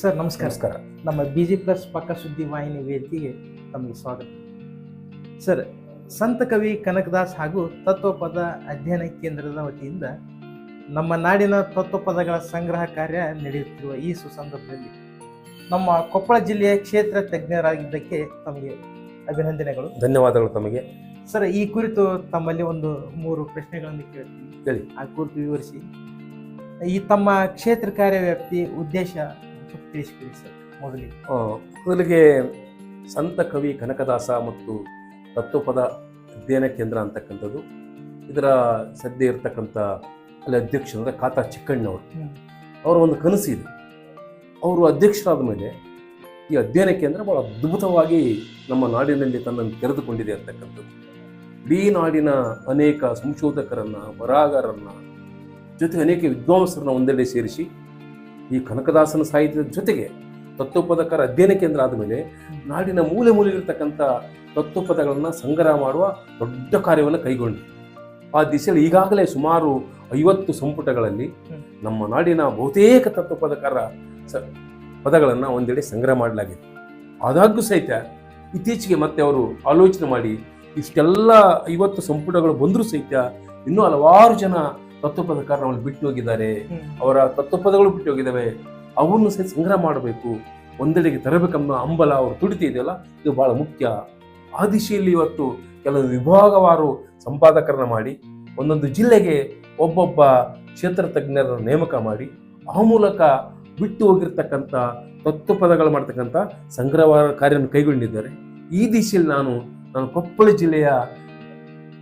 Sir ನಮಸ್ಕಾರ. ನಮಸ್ಕಾರ ನಮ್ಮ ಬಿ ಜಿ ಪ್ಲಸ್ ಪಕ್ಕ ಸುದ್ದಿ ವಾಹಿನಿ ವೇದಿಕೆಗೆ ತಮಗೆ ಸ್ವಾಗತ. ಸರ್ ಸಂತ ಕವಿ ಕನಕದಾಸ್ ಹಾಗೂ ತತ್ವಪದ ಅಧ್ಯಯನ ಕೇಂದ್ರದ ವತಿಯಿಂದ ನಮ್ಮ ನಾಡಿನ ತತ್ವಪದಗಳ ಸಂಗ್ರಹ ಕಾರ್ಯ ನಡೆಯುತ್ತಿರುವ ಈ ಸುಸಂದರ್ಭದಲ್ಲಿ ನಮ್ಮ ಕೊಪ್ಪಳ ಜಿಲ್ಲೆಯ ಕ್ಷೇತ್ರ ತಜ್ಞರಾಗಿದ್ದಕ್ಕೆ ತಮಗೆ ಅಭಿನಂದನೆಗಳು. ಧನ್ಯವಾದಗಳು ತಮಗೆ. ಸರ್ ಈ ಕುರಿತು ತಮ್ಮಲ್ಲಿ ಒಂದು ಮೂರು ಪ್ರಶ್ನೆಗಳನ್ನು ಕೇಳ್ತೀನಿ. ಹೇಳಿ. ಆ ಕುರಿತು ವಿವರಿಸಿ. ಈ ತಮ್ಮ ಕ್ಷೇತ್ರ ಕಾರ್ಯವ್ಯಾಪ್ತಿ ಉದ್ದೇಶ ಸರ್ ಮೊದಲಿಗೆ. ಮೊದಲಿಗೆ ಸಂತ ಕವಿ ಕನಕದಾಸ ಮತ್ತು ತತ್ವಪದ ಅಧ್ಯಯನ ಕೇಂದ್ರ ಅಂತಕ್ಕಂಥದ್ದು. ಇದರ ಸದ್ಯ ಇರತಕ್ಕಂಥ ಅಲ್ಲಿ ಅಧ್ಯಕ್ಷರಾದ ಕಾತಾ ಚಿಕ್ಕಣ್ಣವರು. ಅವರ ಒಂದು ಕನಸು ಇದೆ. ಅವರು ಅಧ್ಯಕ್ಷರಾದ ಮೇಲೆ ಈ ಅಧ್ಯಯನ ಕೇಂದ್ರ ಬಹಳ ಅದ್ಭುತವಾಗಿ ನಮ್ಮ ನಾಡಿನಲ್ಲಿ ತನ್ನನ್ನು ತೆರೆದುಕೊಂಡಿದೆ ಅಂತಕ್ಕಂಥದ್ದು. ಇಡೀ ನಾಡಿನ ಅನೇಕ ಸಂಶೋಧಕರನ್ನು ಬರಹಗಾರರನ್ನು ಜೊತೆ ಅನೇಕ ವಿದ್ವಾಂಸರನ್ನ ಒಂದೆಡೆ ಸೇರಿಸಿ ಈ ಕನಕದಾಸನ ಸಾಹಿತ್ಯದ ಜೊತೆಗೆ ತತ್ವಪದಕರ ಅಧ್ಯಯನ ಕೇಂದ್ರ ಆದಮೇಲೆ ನಾಡಿನ ಮೂಲೆ ಮೂಲೆಗಿರ್ತಕ್ಕಂಥ ತತ್ವಪದಗಳನ್ನು ಸಂಗ್ರಹ ಮಾಡುವ ದೊಡ್ಡ ಕಾರ್ಯವನ್ನು ಕೈಗೊಂಡು ಆ ದಿಸೆಯಲ್ಲಿ ಈಗಾಗಲೇ ಸುಮಾರು ಐವತ್ತು ಸಂಪುಟಗಳಲ್ಲಿ ನಮ್ಮ ನಾಡಿನ ಬಹುತೇಕ ತತ್ವಪದಕರ ಸ ಪದಗಳನ್ನು ಒಂದೆಡೆ ಸಂಗ್ರಹ ಮಾಡಲಾಗಿದೆ. ಆದಾಗ್ಯೂ ಸಹಿತ ಇತ್ತೀಚೆಗೆ ಮತ್ತೆ ಅವರು ಆಲೋಚನೆ ಮಾಡಿ ಇಷ್ಟೆಲ್ಲ ಐವತ್ತು ಸಂಪುಟಗಳು ಬಂದರೂ ಸಹಿತ ಇನ್ನೂ ಹಲವಾರು ಜನ ತತ್ವಪದಕಾರರು ಅವಳು ಬಿಟ್ಟು ಹೋಗಿದ್ದಾರೆ. ಅವರ ತತ್ವಪದಗಳು ಬಿಟ್ಟು ಹೋಗಿದ್ದಾವೆ. ಅವನ್ನು ಸಹ ಸಂಗ್ರಹ ಮಾಡಬೇಕು. ಒಂದೆಡೆಗೆ ತರಬೇಕೆಂಬ ಹಂಬಲ ಅವರು ತುಡಿತ ಇದೆಯಲ್ಲ ಇದು ಬಹಳ ಮುಖ್ಯ. ಆ ದಿಶೆಯಲ್ಲಿ ಇವತ್ತು ಕೆಲವು ವಿಭಾಗವಾರು ಸಂಪಾದಕರನ್ನ ಮಾಡಿ ಒಂದೊಂದು ಜಿಲ್ಲೆಗೆ ಒಬ್ಬೊಬ್ಬ ಕ್ಷೇತ್ರ ತಜ್ಞರನ್ನು ನೇಮಕ ಮಾಡಿ ಆ ಮೂಲಕ ಬಿಟ್ಟು ಹೋಗಿರ್ತಕ್ಕಂಥ ತತ್ವಪದಗಳು ಮಾಡ್ತಕ್ಕಂಥ ಸಂಗ್ರಹ ಕಾರ್ಯವನ್ನು ಕೈಗೊಂಡಿದ್ದಾರೆ. ಈ ದಿಶೆಯಲ್ಲಿ ನಾನು ನಾನು ಕೊಪ್ಪಳ ಜಿಲ್ಲೆಯ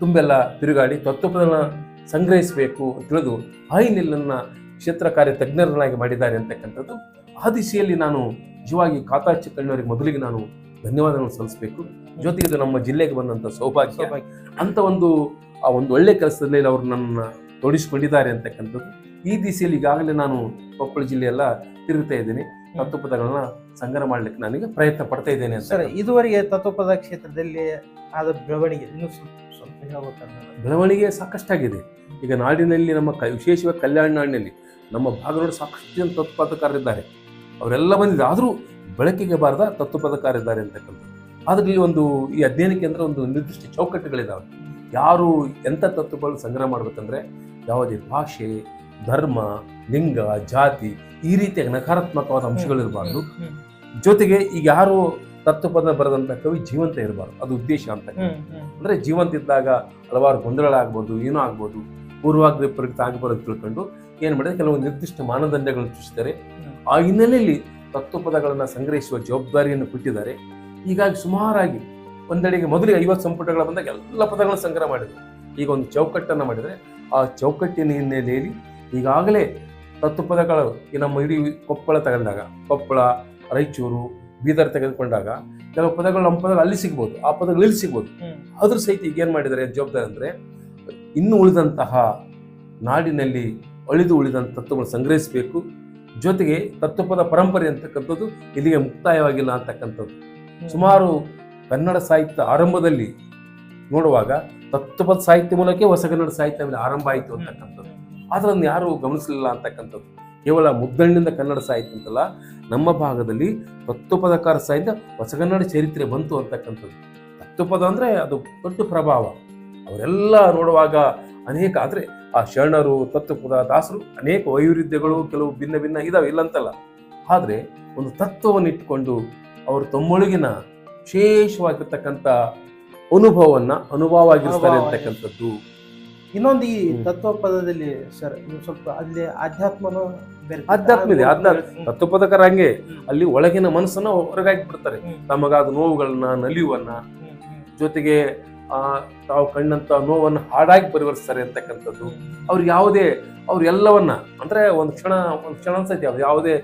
ತುಂಬೆಲ್ಲ ತಿರುಗಾಡಿ ತತ್ವಪದಗಳನ್ನ ಸಂಗ್ರಹಿಸಬೇಕು ಅಂತ ತಿಳಿದು ಆ ಹಿನ್ನೆಲೆಯನ್ನ ಕ್ಷೇತ್ರ ಕಾರ್ಯ ತಜ್ಞರನ್ನಾಗಿ ಮಾಡಿದ್ದಾರೆ ಅಂತಕ್ಕಂಥದ್ದು. ಆ ದಿಶೆಯಲ್ಲಿ ನಾನು ನಿಜವಾಗಿ ಕಾತಾಚಿ ಕಣ್ಣವರಿಗೆ ಮೊದಲಿಗೆ ನಾನು ಧನ್ಯವಾದಗಳನ್ನು ಸಲ್ಲಿಸಬೇಕು. ಜೊತೆಗೆ ಇದು ನಮ್ಮ ಜಿಲ್ಲೆಗೆ ಬಂದಂಥ ಸೌಭಾಗ್ಯ. ಅಂತ ಒಂದು ಆ ಒಂದು ಒಳ್ಳೆ ಕೆಲಸದಲ್ಲಿ ಅವರು ನನ್ನ ತೊಡಿಸಿಕೊಂಡಿದ್ದಾರೆ ಅಂತಕ್ಕಂಥದ್ದು. ಈ ದಿಸೆಯಲ್ಲಿ ಈಗಾಗಲೇ ನಾನು ಕೊಪ್ಪಳ ಜಿಲ್ಲೆಯೆಲ್ಲ ತಿರುಗ್ತಾ ಇದ್ದೀನಿ. ತತ್ವಪದಗಳನ್ನ ಸಂಗ್ರಹ ಮಾಡಲಿಕ್ಕೆ ನನಗೆ ಪ್ರಯತ್ನ ಪಡ್ತಾ ಇದ್ದೇನೆ ಸರ್ ಇದುವರೆಗೆ ತತ್ವಪದ ಕ್ಷೇತ್ರದಲ್ಲಿ ಆದ ಬೆಳವಣಿಗೆ ಇನ್ನೂ ಬೆಳವಣಿಗೆ ಸಾಕಷ್ಟಾಗಿದೆ. ಈಗ ನಾಡಿನಲ್ಲಿ ನಮ್ಮ ಕ ವಿಶೇಷವಾಗಿ ಕಲ್ಯಾಣ ನಾಡಿನಲ್ಲಿ ನಮ್ಮ ಭಾಗದವರು ಸಾಕಷ್ಟು ಜನ ತತ್ಪಾದಕಾರರಿದ್ದಾರೆ ಅವರೆಲ್ಲ ಬಂದಿದೆ ಆದರೂ ಬೆಳಕಿಗೆ ಬಾರದ ತತ್ವಪದಕಾರಿದ್ದಾರೆ ಅಂತಕ್ಕಂಥದ್ದು ಅದರಲ್ಲಿ ಒಂದು ಈ ಅಧ್ಯಯನ ಕೇಂದ್ರ ಒಂದು ನಿರ್ದಿಷ್ಟ ಚೌಕಟ್ಟುಗಳಿದ್ದಾವೆ ಯಾರು ಎಂಥ ತತ್ವಗಳು ಸಂಗ್ರಹ ಮಾಡಬೇಕಂದ್ರೆ ಯಾವುದೇ ಭಾಷೆ ಧರ್ಮ ಲಿಂಗ ಜಾತಿ ಈ ರೀತಿಯ ನಕಾರಾತ್ಮಕವಾದ ಅಂಶಗಳಿರಬಾರ್ದು. ಜೊತೆಗೆ ಈಗ ಯಾರು ತತ್ವಪದ ಬರೆದಂಥ ಕವಿ ಜೀವಂತ ಇರಬಾರ್ದು. ಅದು ಉದ್ದೇಶ ಅಂತ ಅಂದ್ರೆ ಜೀವಂತ ಇದ್ದಾಗ ಹಲವಾರು ಗೊಂದಲಗಳಾಗ್ಬೋದು ಏನೋ ಆಗ್ಬೋದು. ಪೂರ್ವಾಗ್ರ ವಿಪರೀತ ಆಗಬಾರದು ತಿಳ್ಕೊಂಡು ಏನು ಮಾಡಿದ್ರೆ ಕೆಲವು ನಿರ್ದಿಷ್ಟ ಮಾನದಂಡಗಳನ್ನು ಸೃಷ್ಟಿಸಿದ್ದಾರೆ ಆ ಹಿನ್ನೆಲೆಯಲ್ಲಿ ತತ್ವಪದಗಳನ್ನು ಸಂಗ್ರಹಿಸುವ ಜವಾಬ್ದಾರಿಯನ್ನು ಕೊಟ್ಟಿದ್ದಾರೆ. ಹೀಗಾಗಿ ಸುಮಾರಾಗಿ ಒಂದೆಡೆಗೆ ಮೊದಲಿಗೆ ಐವತ್ತು ಸಂಪುಟಗಳ ಬಂದಾಗ ಎಲ್ಲ ಪದಗಳನ್ನು ಸಂಗ್ರಹ ಮಾಡಿದರು. ಈಗ ಒಂದು ಚೌಕಟ್ಟನ್ನು ಮಾಡಿದರೆ ಆ ಚೌಕಟ್ಟಿನ ಹಿನ್ನೆಲೆಯಲ್ಲಿ ಈಗಾಗಲೇ ತತ್ವಪದಗಳು ಈ ನಮ್ಮ ಇಡೀ ಕೊಪ್ಪಳ ತಗೊಂಡಾಗ ಕೊಪ್ಪಳ ರಾಯಚೂರು ಬೀದರ್ ತೆಗೆದುಕೊಂಡಾಗ ಕೆಲವು ಪದಗಳು ನಮ್ಮ ಪದಗಳು ಅಲ್ಲಿ ಸಿಗ್ಬೋದು ಆ ಪದಗಳು ಇಲ್ಲಿ ಸಿಗ್ಬೋದು. ಅದ್ರ ಸಹಿತ ಈಗ ಏನು ಮಾಡಿದ್ದಾರೆ ಜವಾಬ್ದಾರಿ ಅಂದರೆ ಇನ್ನು ಉಳಿದಂತಹ ನಾಡಿನಲ್ಲಿ ಅಳಿದು ಉಳಿದಂಥ ತತ್ವಗಳು ಸಂಗ್ರಹಿಸಬೇಕು. ಜೊತೆಗೆ ತತ್ವಪದ ಪರಂಪರೆ ಅಂತಕ್ಕಂಥದ್ದು ಇಲ್ಲಿಗೆ ಮುಕ್ತಾಯವಾಗಿಲ್ಲ ಅಂತಕ್ಕಂಥದ್ದು. ಸುಮಾರು ಕನ್ನಡ ಸಾಹಿತ್ಯ ಆರಂಭದಲ್ಲಿ ನೋಡುವಾಗ ತತ್ವಪದ ಸಾಹಿತ್ಯ ಮೂಲಕ ಹೊಸ ಕನ್ನಡ ಸಾಹಿತ್ಯ ಮೇಲೆ ಆರಂಭ ಆಯಿತು ಅಂತಕ್ಕಂಥದ್ದು. ಆದ್ರೆ ಅದನ್ನು ಯಾರು ಗಮನಿಸಲಿಲ್ಲ ಅಂತಕ್ಕಂಥದ್ದು. ಕೇವಲ ಮುದ್ದಣ್ಣಿಂದ ಕನ್ನಡ ಸಾಹಿತ್ಯ ಅಂತಲ್ಲ ನಮ್ಮ ಭಾಗದಲ್ಲಿ ತತ್ವಪದಕಾರ ಸಾಹಿತ್ಯ ಹೊಸಗನ್ನಡ ಚರಿತ್ರೆ ಬಂತು ಅಂತಕ್ಕಂಥದ್ದು. ತತ್ವಪದ ಅಂದರೆ ಅದು ದೊಡ್ಡ ಪ್ರಭಾವ. ಅವರೆಲ್ಲ ನೋಡುವಾಗ ಅನೇಕ ಆದರೆ ಆ ಶರಣರು ತತ್ವಪದ ದಾಸರು ಅನೇಕ ವೈರುಧ್ಯಗಳು ಕೆಲವು ಭಿನ್ನ ಭಿನ್ನ ಇದಾವೆ ಇಲ್ಲಂತಲ್ಲ. ಆದರೆ ಒಂದು ತತ್ವವನ್ನು ಇಟ್ಟುಕೊಂಡು ಅವರು ತಮ್ಮೊಳಗಿನ ವಿಶೇಷವಾಗಿರ್ತಕ್ಕಂಥ ಅನುಭವವನ್ನು ಅನುಭವವಾಗಿರ್ತಾರೆ ಆಗಿರ್ತಾರೆ. ಅಂತಕ್ಕಂಥದ್ದು. ಇನ್ನೊಂದು ಈ ತತ್ವಪದದಲ್ಲಿ ತತ್ವ ಪದದಲ್ಲಿ ಸರ್ ನೀವು ಸ್ವಲ್ಪ ಅಲ್ಲಿ ಆಧ್ಯಾತ್ಮನೂ ಬೇರೆ ಆಧ್ಯಾತ್ಮ ಇದೆ, ಆಧ್ಯಾತ್ಮ. ತತ್ವಪದಕರ ಹಂಗೆ ಅಲ್ಲಿ ಒಳಗಿನ ಮನಸ್ಸನ್ನ ಹೊರಗಾಗಿ ಬಿಡ್ತಾರೆ. ತಮಗಾದ ನೋವುಗಳನ್ನ ಹ್ಮ್, ಜೊತೆಗೆ ಆ ತಾವು ಕಂಡಂತ ನೋವನ್ನು ಹಾಡಾಗಿ ಪರಿವರ್ತಿಸ್ತಾರೆ ಅಂತಕ್ಕಂಥದ್ದು. ಅವ್ರಿಗೆ ಯಾವುದೇ ಅವ್ರು ಎಲ್ಲವನ್ನ ಅಂದ್ರೆ ಒಂದು ಕ್ಷಣ ಒಂದು ಕ್ಷಣ ಅನ್ಸೈತಿ ಅವ್ರು ಯಾವುದೇ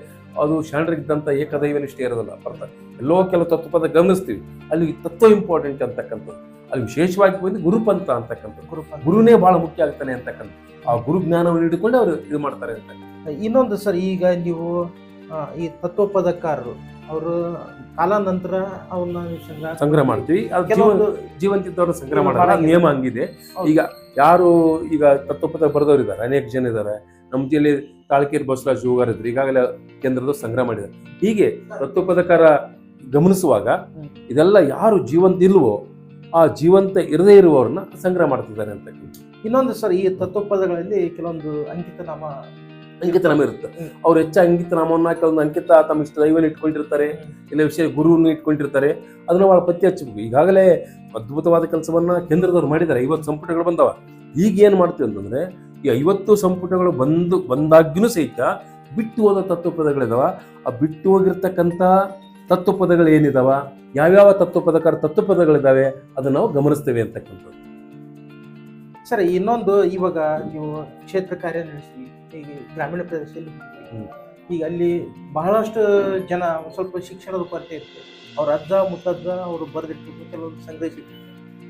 ಅದು ಶರಣರಿಗಿದ್ದಂಥ ಏಕದೈವನಿಷ್ಠೆ ಇರೋದಿಲ್ಲ ಬರ್ತಾರೆ ಎಲ್ಲೋ ಕೆಲವು ತತ್ವಪದ ಗಮನಿಸ್ತೀವಿ. ಅಲ್ಲಿ ತತ್ವ ಇಂಪಾರ್ಟೆಂಟ್ ಅಂತಕ್ಕಂಥದ್ದು. ಅಲ್ಲಿ ವಿಶೇಷವಾಗಿ ಬಂದು ಗುರುಪಂಥ ಅಂತಕ್ಕಂಥ. ಗುರುನೇ ಬಹಳ ಮುಖ್ಯ ಆಗ್ತಾನೆ ಅಂತಕ್ಕಂಥ ಆ ಗುರು ಜ್ಞಾನವನ್ನು ಹಿಡಿದುಕೊಂಡು ಅವರು ಇದು ಮಾಡ್ತಾರೆ ಅಂತ ಇನ್ನೊಂದು ಸರ್ ಈಗ ನೀವು ಈ ತತ್ವಪದಕಾರರು ಅವರು ಕಾಲಾನಂತರ ಅವನ್ನ ಸಂಗ್ರಹ ಮಾಡ್ತೀವಿ. ಜೀವಂತಿದ್ದವ್ರನ್ನ ಸಂಗ್ರಹ ಮಾಡಲ್ಲ. ನಿಯಮ ಹಂಗಿದೆ. ಈಗ ಯಾರು ಈಗ ತತ್ವಪದ ಬರೆದವ್ರು ಇದ್ದಾರೆ ಅನೇಕ ಜನ ಇದ್ದಾರೆ. ನಮ್ಮ ಜಿಲ್ಲೆ ತಾಳ್ಕೇರಿ ಬಸವರಾಜ್ ಹೂಗಾರ್ ಇದ್ರು ಈಗಾಗಲೇ ಕೇಂದ್ರದ ಸಂಗ್ರಹ ಮಾಡಿದ್ದಾರೆ. ಹೀಗೆ ತತ್ವಪದಕಾರ ಗಮನಿಸುವಾಗ ಇದೆಲ್ಲ ಯಾರು ಜೀವಂತ ಇಲ್ವೋ ಆ ಜೀವಂತ ಇರದೇ ಇರುವವ್ರನ್ನ ಸಂಗ್ರಹ ಮಾಡ್ತಿದ್ದಾರೆ ಅಂತ ಇನ್ನೊಂದು ಸರ್ ಈ ತತ್ವಪದಗಳಲ್ಲಿ ಕೆಲವೊಂದು ಅಂಕಿತನಾಮ ಅಂಕಿತನಾಮ ಅಂಕಿತ ನಾಮ ಇರುತ್ತೆ. ಅವ್ರು ಹೆಚ್ಚು ಅಂಕಿತನಾಮವನ್ನ ಕೆಲವೊಂದು ಅಂಕಿತ ತಮ್ಮ ಇಷ್ಟ ದೈವನ ಇಟ್ಕೊಂಡಿರ್ತಾರೆ ಇಲ್ಲ ವಿಷಯ ಗುರುವನ್ನು ಇಟ್ಕೊಂಡಿರ್ತಾರೆ. ಅದನ್ನ ಭಾಳ ಪತ್ತೆ ಹಚ್ಚಬೇಕು ಈಗಾಗಲೇ ಅದ್ಭುತವಾದ ಕೆಲಸವನ್ನ ಕೇಂದ್ರದವ್ರು ಮಾಡಿದ್ದಾರೆ. ಐವತ್ತು ಸಂಪುಟಗಳು ಬಂದವ. ಈಗ ಏನ್ ಮಾಡ್ತೀವಿ ಅಂತಂದ್ರೆ ಈ ಐವತ್ತು ಸಂಪುಟಗಳು ಬಂದು ಬಂದಾಗ್ಯೂ ಸಹಿತ ಬಿಟ್ಟು ಹೋದ ತತ್ವಪದಗಳಿದಾವ. ಆ ಬಿಟ್ಟು ಹೋಗಿರ್ತಕ್ಕಂಥ ತತ್ವಪದಗಳು ಏನಿದಾವ? ಯಾವ್ಯಾವ ತತ್ವಪದಕರ ತತ್ವಪದಗಳಿದಾವೆ? ಅದನ್ನ ನಾವು ಗಮನಿಸ್ತೇವೆ ಅಂತಕ್ಕಂಥದ್ದು. ಸರ್ ಇನ್ನೊಂದು ಇವಾಗ ನೀವು ಕ್ಷೇತ್ರ ಕಾರ್ಯ ನಡೆಸಿ ಈಗ ಗ್ರಾಮೀಣ ಪ್ರದೇಶದಲ್ಲಿ ಈಗ ಅಲ್ಲಿ ಬಹಳಷ್ಟು ಜನ ಸ್ವಲ್ಪ ಶಿಕ್ಷಣದ ಕೊರತೆ ಇತ್ತು. ಅವ್ರ ಅಜ್ಜ ಮುತ್ತಜ್ಜ ಅವರು ಬರೆದಿಟ್ಟಿದ್ರು ಕೆಲವೊಬ್ರು ಸಂಗ್ರಹಿಸಿದ್ರು.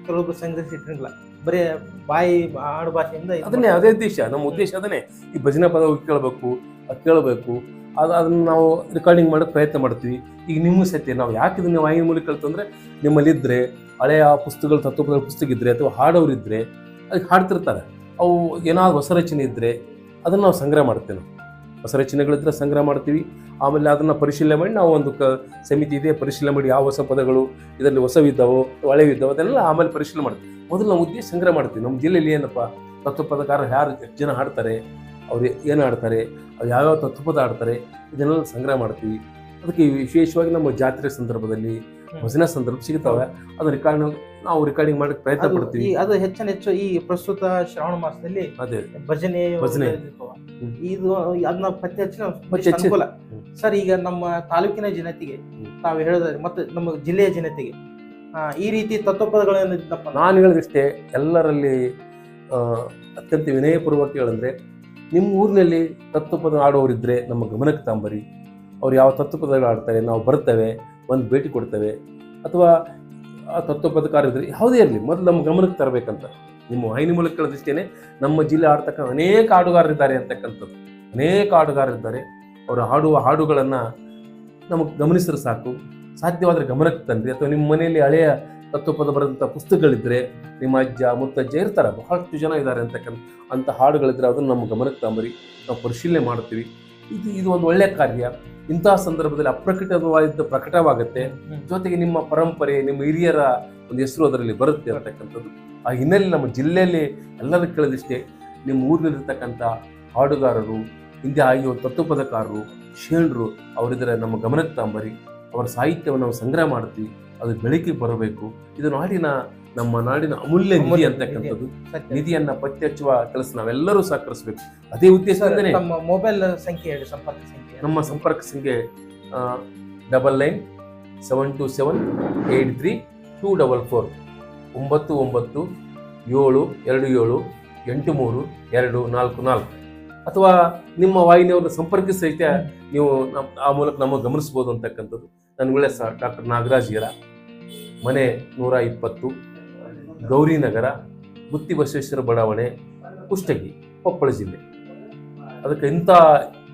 ಕೆಲವೊಬ್ರು ಸಂಗ್ರಹಿಸಿಟ್ಟಿರಲಿಲ್ಲ ಬರೀ ಬಾಯಿ ಆಡು ಭಾಷೆಯಿಂದ ಅದನ್ನೇ ಅದೇ ಉದ್ದೇಶ. ನಮ್ಮ ಉದ್ದೇಶ ಅದನ್ನೇ. ಈ ಭಜನಾ ಪದ ಕೇಳಬೇಕು ಅದು ಕೇಳಬೇಕು. ಅದು ಅದನ್ನು ನಾವು ರೆಕಾರ್ಡಿಂಗ್ ಮಾಡೋಕೆ ಪ್ರಯತ್ನ ಮಾಡ್ತೀವಿ. ಈಗ ನಿಮ್ಮ ಸತ್ಯ ನಾವು ಯಾಕೆ ಇದನ್ನು ವಾಯಿನ ಮೂಲಕ ನಿಮ್ಮಲ್ಲಿ ಇದ್ರೆ ಹಳೆಯ ಪುಸ್ತಕಗಳು ತತ್ವಪದ ಪುಸ್ತಕ ಇದ್ದರೆ ಅಥವಾ ಹಾಡೋರಿದ್ದರೆ ಅದಕ್ಕೆ ಹಾಡ್ತಿರ್ತಾರೆ. ಅವು ಏನಾದ್ರು ಹೊಸ ರಚನೆ ಇದ್ದರೆ ಅದನ್ನ ನಾವು ಸಂಗ್ರಹ ಮಾಡ್ತೇವೆ ನಾವು. ಹೊಸ ರಚನೆಗಳಿದ್ರೆ ಸಂಗ್ರಹ ಮಾಡ್ತೀವಿ. ಆಮೇಲೆ ಅದನ್ನ ಪರಿಶೀಲನೆ ಮಾಡಿ ನಾವು ಒಂದು ಕ ಸಮಿತಿ ಇದೆ, ಪರಿಶೀಲನೆ ಮಾಡಿ ಯಾವ ಹೊಸ ಪದಗಳು ಇದರಲ್ಲಿ ಹೊಸವಿದ್ದಾವೋ, ಹಳೆವಿದ್ದಾವೋ ಅದನ್ನೆಲ್ಲ ಆಮೇಲೆ ಪರಿಶೀಲನೆ ಮಾಡ್ತೀವಿ. ಮೊದಲು ನಾವು ಉದ್ದೇಶ ಸಂಗ್ರಹ ಮಾಡ್ತೀವಿ. ನಮ್ಮ ಜಿಲ್ಲೆಯಲ್ಲಿ ಏನಪ್ಪ ತತ್ವಪದಕಾರ ಯಾರು ಎಷ್ಟು ಜನ ಹಾಡ್ತಾರೆ? ಅವ್ರು ಏನು ಆಡ್ತಾರೆ ಅವ್ರು ಯಾವ್ಯಾವ ತತ್ವಪದ ಆಡ್ತಾರೆ ಇದನ್ನೆಲ್ಲ ಸಂಗ್ರಹ ಮಾಡ್ತೀವಿ. ಅದಕ್ಕೆ ವಿಶೇಷವಾಗಿ ನಮ್ಮ ಜಾತ್ರೆ ಸಂದರ್ಭದಲ್ಲಿ ಭಜನ ಸಂದರ್ಭ ಸಿಗ್ತಾವೆ. ಅದು ರೆಕಾರ್ಡ್ ನಾವು ರೆಕಾರ್ಡಿಂಗ್ ಮಾಡಕ್ಕೆ ಪ್ರಯತ್ನ ಪಡ್ತೀವಿ. ಅದು ಹೆಚ್ಚಿನ ಹೆಚ್ಚು ಈ ಪ್ರಸ್ತುತ ಶ್ರಾವಣ ಮಾಸದಲ್ಲಿ ಅದೇ. ಭಜನೆ ಭಜನೆ. ಇದು ಅದನ್ನ ಪತ್ತೆ ಹಚ್ಚಿ ಅನುಕೂಲ. ಸರ್ ಈಗ ನಮ್ಮ ತಾಲೂಕಿನ ಜನತೆಗೆ. ತಾವು ಹೇಳಿದ್ರೆ ಮತ್ತೆ ನಮ್ಮ ಜಿಲ್ಲೆಯ ಜನತೆಗೆ ಈ ರೀತಿ ತತ್ವಪದಗಳನ್ನು ಇದ್ದಪ್ಪ ನಾನು ಹೇಳಿದಷ್ಟೇ ಎಲ್ಲರಲ್ಲಿ ಅತ್ಯಂತ ವಿನಯಪೂರ್ವಕ ಹೇಳಂದ್ರೆ ನಿಮ್ಮ ಊರಿನಲ್ಲಿ ತತ್ವಪದ ಹಾಡುವವರಿದ್ರೆ ನಮ್ಮ ಗಮನಕ್ಕೆ ತಾಂಬರಿ. ಅವ್ರು ಯಾವ ತತ್ವಪದಗಳು ಆಡ್ತಾರೆ, ನಾವು ಬರ್ತೇವೆ, ಒಂದು ಭೇಟಿ ಕೊಡ್ತೇವೆ. ಅಥವಾ ಆ ತತ್ವಪದಕಾರ ಇದ್ರೆ ಯಾವುದೇ ಇರಲಿ, ಮೊದಲು ನಮ್ಮ ಗಮನಕ್ಕೆ ತರಬೇಕಂತ. ನಿಮ್ಮ ವಾಹಿನಿ ಮೂಲಕ ದೃಷ್ಟಿಯೇ ನಮ್ಮ ಜಿಲ್ಲೆ ಆಡ್ತಕ್ಕ ಅನೇಕ ಹಾಡುಗಾರರಿದ್ದಾರೆ ಅಂತಕ್ಕಂಥದ್ದು. ಅನೇಕ ಹಾಡುಗಾರರಿದ್ದಾರೆ ಅವರು ಹಾಡುವ ಹಾಡುಗಳನ್ನು ನಮಗೆ ಗಮನಿಸಿದ್ರೆ ಸಾಕು. ಸಾಧ್ಯವಾದರೆ ಗಮನಕ್ಕೆ ತಂದ್ರಿ. ಅಥವಾ ನಿಮ್ಮ ಮನೆಯಲ್ಲಿ ಹಳೆಯ ತತ್ವಪದ ಬರೆದಂಥ ಪುಸ್ತಕಗಳಿದ್ರೆ ನಿಮ್ಮ ಅಜ್ಜ, ಮುತ್ತಜ್ಜ ಇರ್ತಾರೆ. ಬಹಳಷ್ಟು ಜನ ಇದ್ದಾರೆ ಅಂತಕ್ಕಂಥ ಅಂಥ ಹಾಡುಗಳಿದ್ರೆ ಅದನ್ನು ನಮ್ಮ ಗಮನಕ್ಕೆ ತಂಬರಿ ನಾವು ಪರಿಶೀಲನೆ ಮಾಡ್ತೀವಿ. ಇದು ಇದು ಒಂದು ಒಳ್ಳೆಯ ಕಾರ್ಯ. ಇಂತಹ ಸಂದರ್ಭದಲ್ಲಿ ಅಪ್ರಕಟವಾದ ಪ್ರಕಟವಾಗುತ್ತೆ. ಜೊತೆಗೆ ನಿಮ್ಮ ಪರಂಪರೆ, ನಿಮ್ಮ ಹಿರಿಯರ ಒಂದು ಹೆಸರು ಅದರಲ್ಲಿ ಬರುತ್ತೆ ಅಂತಕ್ಕಂಥದ್ದು. ಆ ಹಿನ್ನೆಲೆ ನಮ್ಮ ಜಿಲ್ಲೆಯಲ್ಲಿ ಎಲ್ಲರೂ ಕೇಳಿದಷ್ಟೇ, ನಿಮ್ಮ ಊರಿನಲ್ಲಿರ್ತಕ್ಕಂಥ ಹಾಡುಗಾರರು, ಹಿಂದೆ ಆಗಿರುವ ತತ್ವಪದಕಾರರು, ಶೇಣರು, ಅವರಿದ್ರೆ ನಮ್ಮ ಗಮನಕ್ಕೆ ತಾಂಬರಿ ಅವರ ಸಾಹಿತ್ಯವನ್ನು ನಾವು ಸಂಗ್ರಹ ಮಾಡ್ತೀವಿ. ಅದು ಬೆಳಕಿಗೆ ಬರಬೇಕು. ಇದು ನಾಡಿನ ನಮ್ಮ ನಾಡಿನ ಅಮೂಲ್ಯ ನಿಧಿ ಅಂತಕ್ಕಂಥದ್ದು. ನಿಧಿಯನ್ನ ಪತ್ತೆ ಹಚ್ಚುವ ಕೆಲಸ ನಾವೆಲ್ಲರೂ ಸಹಕರಿಸಬೇಕು. ಅದೇ ಉದ್ದೇಶ ಉದ್ದೇಶದಿಂದನೇ ತಮ್ಮ ಮೊಬೈಲ್ ಸಂಖ್ಯೆ ಸಂಪರ್ಕ ಸಂಖ್ಯೆ. ನಮ್ಮ ಸಂಪರ್ಕ ಸಂಖ್ಯೆ double nine seven two seven eight three two double four ಒಂಬತ್ತು ಒಂಬತ್ತು ಏಳು ಎರಡು ಏಳು ಎಂಟು ಮೂರು ಎರಡು ನಾಲ್ಕು ನಾಲ್ಕು. ಅಥವಾ ನಿಮ್ಮ ವಾಹಿನಿಯವ್ರನ್ನ ಸಂಪರ್ಕಿಸಿ ಸಹಿತ ನೀವು ನಮ್ ಆ ಮೂಲಕ ನಮ್ಮ ಗಮನಿಸ್ಬೋದು ಅಂತಕ್ಕಂಥದ್ದು. ನನ್ನ ಒಳ್ಳೆ ಡಾಕ್ಟರ್ ನಾಗರಾಜ್ ಗಿರ ಮನೆ ನೂರ ಇಪ್ಪತ್ತು ಗೌರಿನಗರ ಬುತ್ತಿ ಬಸವೇಶ್ವರ ಬಡಾವಣೆ ಕುಷ್ಟಗಿ ಕೊಪ್ಪಳ ಜಿಲ್ಲೆ. ಅದಕ್ಕೆ ಇಂಥ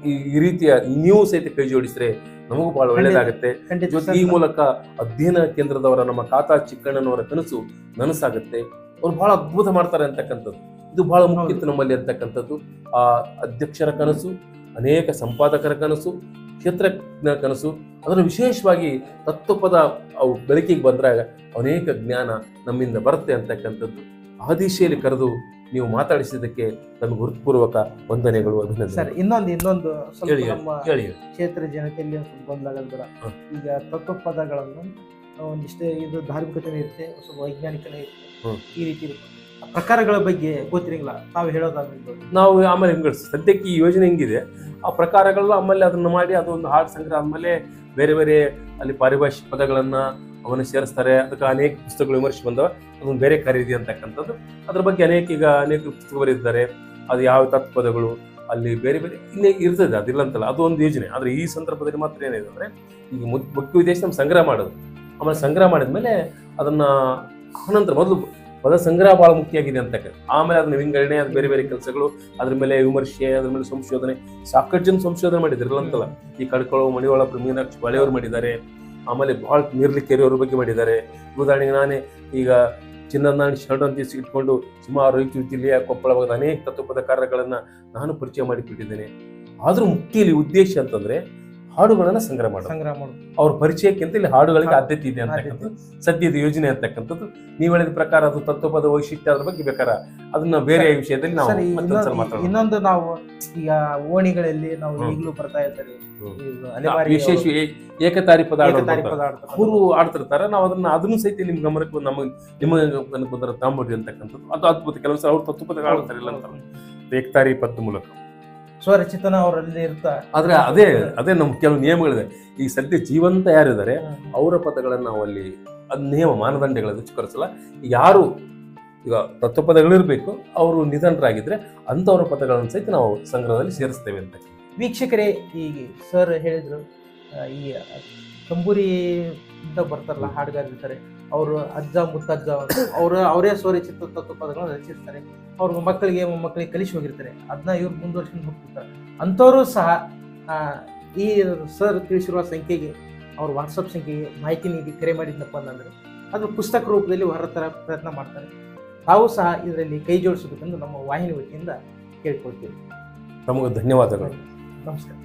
ಈ ಈ ರೀತಿಯ ನೀವು ಸಹಿತ ಕೈ ಜೋಡಿಸಿದ್ರೆ ನಮಗೂ ಬಹಳ ಒಳ್ಳೇದಾಗುತ್ತೆ. ಖಂಡಿತ ಜೊತೆ ಈ ಮೂಲಕ ಅಧ್ಯಯನ ಕೇಂದ್ರದವರ ನಮ್ಮ ಕಾತಾ ಚಿಕ್ಕಣ್ಣನವರ ಕನಸು ನನಸಾಗುತ್ತೆ. ಅವ್ರು ಬಹಳ ಅದ್ಭುತ ಮಾಡ್ತಾರೆ ಅಂತಕ್ಕಂಥದ್ದು. ಇದು ಬಹಳ ಮುಖ್ಯ ನಮ್ಮಲ್ಲಿ ಅಂತಕ್ಕಂಥದ್ದು. ಆ ಅಧ್ಯಕ್ಷರ ಕನಸು ಅನೇಕ ಸಂಪಾದಕರ ಕನಸು ಕ್ಷೇತ್ರಜ್ಞರ ಕನಸು ಅದರ ವಿಶೇಷವಾಗಿ ತತ್ವಪದ ಅವು ಬೆಳಕಿಗೆ ಬಂದಾಗ ಅನೇಕ ಜ್ಞಾನ ನಮ್ಮಿಂದ ಬರುತ್ತೆ ಅಂತಕ್ಕಂಥದ್ದು. ಆ ದಿಶೆಯಲ್ಲಿ ಕರೆದು ನೀವು ಮಾತಾಡಿಸಿದ್ದಕ್ಕೆ ನಮಗೆ ಹೃತ್ಪೂರ್ವಕ ವಂದನೆಗಳು ಸರ್ ಇನ್ನೊಂದು ಇನ್ನೊಂದು ಕ್ಷೇತ್ರ ಜನತೆಯಲ್ಲಿ ಸ್ವಲ್ಪ ಗೊಂದಲ ಈಗ ತತ್ವ ಈಗ ತತ್ವಪದಗಳನ್ನು ಒಂದಿಷ್ಟು ಇದು ಧಾರ್ಮಿಕತೆ ಇರುತ್ತೆ ಸ್ವಲ್ಪ ವೈಜ್ಞಾನಿಕನೇ ಇರುತ್ತೆ. ಈ ರೀತಿ ಇರುತ್ತೆ. ಪ್ರಕಾರಗಳ ಬಗ್ಗೆ ಗೊತ್ತಿರಲಿಲ್ಲ. ತಾವು ಹೇಳೋದಾದ್ರೆ ನಾವು ಆಮೇಲೆ ಹೆಂಗ್ ಸದ್ಯಕ್ಕೆ ಈ ಯೋಜನೆ ಹೆಂಗಿದೆ? ಆ ಪ್ರಕಾರಗಳು ಆಮೇಲೆ ಅದನ್ನ ಮಾಡಿ ಅದೊಂದು ಹಾಡು ಸಂಗ್ರಹ ಆದ್ಮೇಲೆ ಬೇರೆ ಬೇರೆ ಅಲ್ಲಿ ಪಾರಿಭಾಷಿಕ ಪದಗಳನ್ನ ಅವನ್ನ ಸೇರಿಸ್ತಾರೆ. ಅದಕ್ಕೆ ಅನೇಕ ಪುಸ್ತಕಗಳು ವಿಮರ್ಶೆ ಬಂದವ. ಅದೊಂದು ಬೇರೆ ಇದೆ ಅಂತಕ್ಕಂಥದ್ದು. ಅದ್ರ ಬಗ್ಗೆ ಅನೇಕ ಈಗ ಅನೇಕ ಪುಸ್ತಕ ಬರೆದಿದ್ದಾರೆ ಅದು ಯಾವ ತತ್ಪದಗಳು ಅಲ್ಲಿ ಬೇರೆ ಬೇರೆ ಇನ್ನೇ ಇರ್ತದೆ. ಅದಿಲ್ಲ ಅಂತಲ್ಲ. ಅದು ಒಂದು ಯೋಜನೆ. ಆದ್ರೆ ಈ ಸಂದರ್ಭದಲ್ಲಿ ಮಾತ್ರ ಏನಿದೆ ಅಂದ್ರೆ, ಈಗ ಮುಖ್ಯ ಉದ್ದೇಶ ನಮ್ಮ ಸಂಗ್ರಹ ಮಾಡೋದು. ಆಮೇಲೆ ಸಂಗ್ರಹ ಮಾಡಿದ್ಮೇಲೆ ಅದನ್ನ ಆನಂತರ ಮೊದಲು ಪದ ಸಂಗ್ರಹ ಬಹಳ ಮುಖ್ಯ ಆಗಿದೆ ಅಂತ ಆಮೇಲೆ ಅದನ್ನ ವಿಂಗಡಣೆ ಅದು ಬೇರೆ ಬೇರೆ ಕೆಲಸಗಳು, ಅದ್ರ ಮೇಲೆ ವಿಮರ್ಶೆ, ಅದ್ರ ಮೇಲೆ ಸಂಶೋಧನೆ. ಸಾಕಷ್ಟು ಜನ ಸಂಶೋಧನೆ ಮಾಡಿದ್ರು ಅಂತಲ್ಲ ಈ ಕಡ್ಕೊಳ್ಳೋ ಮಣಿವಾಳ ಮೀನಾಕ್ಷಿ ಬಳೆಯವರು ಮಾಡಿದ್ದಾರೆ. ಆಮೇಲೆ ಬಹಳ ನೀರ್ಲಿಕ್ಕೇರಿಯವ್ರ ಬಗ್ಗೆ ಮಾಡಿದ್ದಾರೆ. ಉದಾಹರಣೆಗೆ ನಾನೇ ಈಗ ಚಿನ್ನದಾಣಿ ಶರಣ ಅಂತ ಹೆಸರು ಇಟ್ಕೊಂಡು ಸುಮಾರು ರಾಯಚೂರು ಜಿಲ್ಲೆಯ ಕೊಪ್ಪಳ ಭಾಗದ ಅನೇಕ ತತ್ವಪದಕಾರಗಳನ್ನ ನಾನು ಪರಿಚಯ ಮಾಡಿಕೊಟ್ಟಿದ್ದೇನೆ. ಆದರೂ ಮುಖ್ಯ ಇಲ್ಲಿ ಉದ್ದೇಶ ಅಂತಂದ್ರೆ ಹಾಡುಗಳನ್ನ ಸಂಗ್ರಹ ಮಾಡೋದು. ಸಂಗ್ರಹ ಮಾಡೋದು. ಅವ್ರ ಪರಿಚಯಕ್ಕಿಂತ ಇಲ್ಲಿ ಹಾಡುಗಳಿಗೆ ಆದ್ಯತೆ ಇದೆ. ಅಂತಕ್ಕಂಥದ್ದು. ಸದ್ಯದ ಯೋಜನೆ ಅಂತಕ್ಕಂಥದ್ದು. ನೀವು ಹೇಳಿದ ಪ್ರಕಾರ ಅದು ತತ್ವಪದ ವೈಶಿಷ್ಟ್ಯ ಅದ್ರ ಬಗ್ಗೆ ಬೇಕಾರ ಅದನ್ನ ಬೇರೆ ವಿಷಯದಲ್ಲಿ ನಾವು ಇನ್ನೊಂದು ನಾವು ಈಗ ಓಣಿಗಳಲ್ಲಿ ನಾವು. ಈಗಲೂ ಬರ್ತಾ ಇರ್ತಾರೆ. ವಿಶೇಷ ಏಕತಾರಿ ಪದ ಅವರು ಆಡ್ತಿರ್ತಾರೆ ನಾವು ಅದನ್ನ ಅದನ್ನು ಸಹಿತ ನಿಮ್ ಗಮನಕ್ಕೆ ನಮ್ಮ ನಮಗೆ ನಿಮ್ಮ ಗಮನಕ್ಕೆ ಬಂದ್ರೆ ತಾಂಬಡಿ ಅಂತಕ್ಕಂಥದ್ದು. ಅದು ಅದ್ಭುತ. ಕೆಲವು ಸಲ ಅವ್ರು ತತ್ವಪದ ಆಡ್ತಾರೆ ಇಲ್ಲ ಅಂತ ಏಕತಾರಿ ಪದ ಮೂಲಕ. ಸ್ವರಚಿತನ ಅವರಲ್ಲಿ ಇರ್ತಾ. ಆದ್ರೆ ಅದೇ ಅದೇ ನಮ್ ಕೆಲವು ನಿಯಮಗಳಿದೆ. ಈ ಸದ್ಯ ಜೀವಂತ ಯಾರಿದ್ದಾರೆ ಅವರ ಪದಗಳನ್ನು ನಾವು ಅಲ್ಲಿ ಅದ್ ನಿಯಮ ಮಾನದಂಡಗಳನ್ನು ಚಿಕ್ಕರಿಸಲ್ಲ ಯಾರು ಈಗ ತತ್ವಪದಗಳಿರಬೇಕು ಅವರು ನಿಧನರಾಗಿದ್ರೆ ಅಂಥವ್ರ ಪದಗಳನ್ನು ಸಹಿತ ನಾವು ಸಂಗ್ರಹದಲ್ಲಿ ಸೇರಿಸ್ತೇವೆ ಅಂತ ವೀಕ್ಷಕರೇ ಈಗ ಸರ್ ಹೇಳಿದ್ರು ಈ ತಂಬೂರಿ ಅಂತ ಬರ್ತಾರಲ್ಲ ಹಾಡುಗಾರಿರ್ತಾರೆ ಅವರು ಅಜ್ಜ ಮುತ್ತಜ್ಜ ಅವರು ಅವರೇ ಸ್ವರಚಿತ ತತ್ವ ಪದಗಳನ್ನು ರಚಿಸ್ತಾರೆ. ಅವ್ರ ಮಕ್ಕಳಿಗೆ ಮೊಮ್ಮಕ್ಕಳಿಗೆ ಕಲಿಸಿ ಹೋಗಿರ್ತಾರೆ. ಅದನ್ನ ಇವ್ರು ಮುಂದುವರ್ಸ್ಕೊಂಡು ಹೋಗ್ತಿರ್ತಾರೆ ಅಂಥವರು ಸಹ ಈ ಸರ್ ತಿಳಿಸಿರುವ ಸಂಖ್ಯೆಗೆ ಅವ್ರ ವಾಟ್ಸಪ್ ಸಂಖ್ಯೆಗೆ ಮಾಹಿತಿ ನೀಡಿ ಕರೆ ಮಾಡಿದ್ನಪ್ಪ ಅಂತಂದ್ರೆ ಅದು ಪುಸ್ತಕ ರೂಪದಲ್ಲಿ ಹೊರತರ ಪ್ರಯತ್ನ ಮಾಡ್ತಾರೆ. ತಾವು ಸಹ ಇದರಲ್ಲಿ ಕೈ ಜೋಡಿಸಬೇಕೆಂದು ನಮ್ಮ ವಾಹಿನಿ ವತಿಯಿಂದ ಕೇಳ್ಕೊಳ್ತೀವಿ. ನಮಗೆ ಧನ್ಯವಾದಗಳು. ನಮಸ್ಕಾರ.